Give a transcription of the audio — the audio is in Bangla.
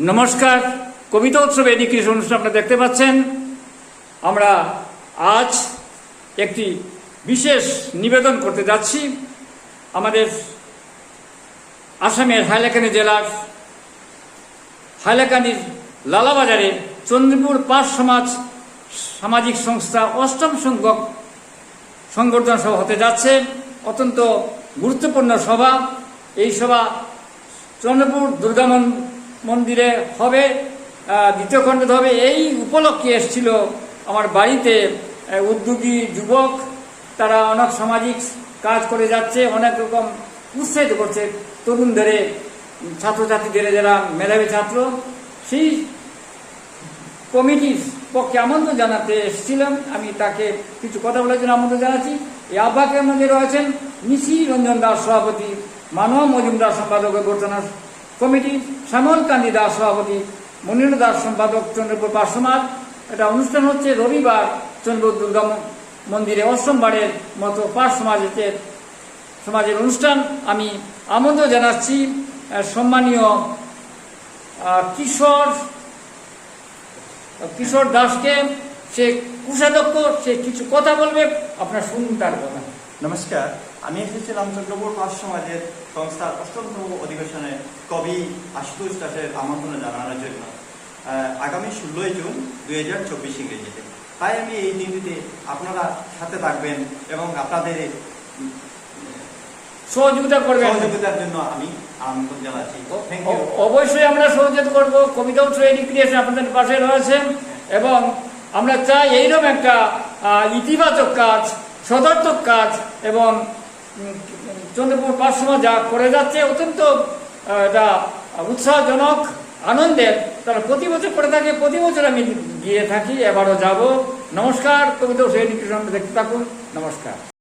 নমস্কার কবিতা উৎসব এডুকেশন অনুষ্ঠান আপনারা দেখতে পাচ্ছেন। আমরা আজ একটি বিশেষ নিবেদন করতে যাচ্ছি। আমাদের আসামের হাইলাকান্দি জেলার হাইলাকান্দির লালাবাজারে চন্দ্রপুর পাঁচ সমাজ সামাজিক সংস্থা অষ্টম সংখ্যক সংবর্ধনা সভা হতে যাচ্ছে। অত্যন্ত গুরুত্বপূর্ণ সভা। এই সভা চন্দ্রপুর দুর্গা মন- মন্দিরে হবে দ্বিতীয় খণ্ডে হবে। এই উপলক্ষে এসেছিল আমার বাড়িতে উদ্যোগী যুবক। তারা অনেক সামাজিক কাজ করে যাচ্ছে, অনেক রকম উৎসাহিত করছে। তরুণদের, ছাত্রছাত্রীদের যারা মেধাবী ছাত্র, সেই কমিটির পক্ষে আমন্ত্রণ জানাতে এসেছিলাম। আমি তাকে কিছু কথা বলার জন্য আমন্ত্রণ জানাচ্ছি। এই আহ্বাকের মধ্যে রয়েছেন নিশি রঞ্জন দাস সভাপতি, মানব মজুমদার সম্পাদক গঠনা কমিটি শ্যামল কান্তি দাস সভাপতি, মনির দাস সম্পাদক চন্দ্রপুর পার্শ্বমাদ এটা অনুষ্ঠান হচ্ছে রবিবার চন্দ্রপুর দুর্গা মন্দিরে অষ্টমবারের মতো পাঁচ সমাজের সমাজের অনুষ্ঠান। আমি আমন্ত্রণ জানাচ্ছি সম্মানীয় কিশোর কিশোর দাসকে। সে কুষাধ্যক্ষ, সে কিছু কথা বলবে, আপনার শুনুন তার কথা। নমস্কার আমি এসেছিলাম চন্দ্রপুর পাঁচ সমাজের সংস্থার অষ্টমতম অধিবেশনে কবি আশুতোষ দাসের আমন্ত্রণ জানানোর জন্য। আগামী ষোলোই জুন দুই হাজার চব্বিশ ইংরেজিতে। তাই আমি এই দিনটিতে আপনারা সাথে থাকবেন এবং আপনাদের সহযোগিতা করবেন। সহযোগিতার জন্য আমি আমন্ত্রণ জানাচ্ছি। অবশ্যই আমরা সহযোগিতা করব। কবিতাও উৎসব এডুকেশন আপনাদের পাশে রয়েছেন এবং আমরা চাই এইরকম একটা ইতিবাচক কাজ সদর্থক কাজ এবং চন্দ্রপুর পার্শ্বমা যা করে যাচ্ছে অত্যন্ত এটা উৎসাহজনক, আনন্দের। তারা প্রতি বছর করে থাকে, প্রতি বছর আমি গিয়ে থাকি, এবারও যাব। নমস্কার, কবিতা উৎসব কৃষ্ণ দেখতে থাকুন। নমস্কার।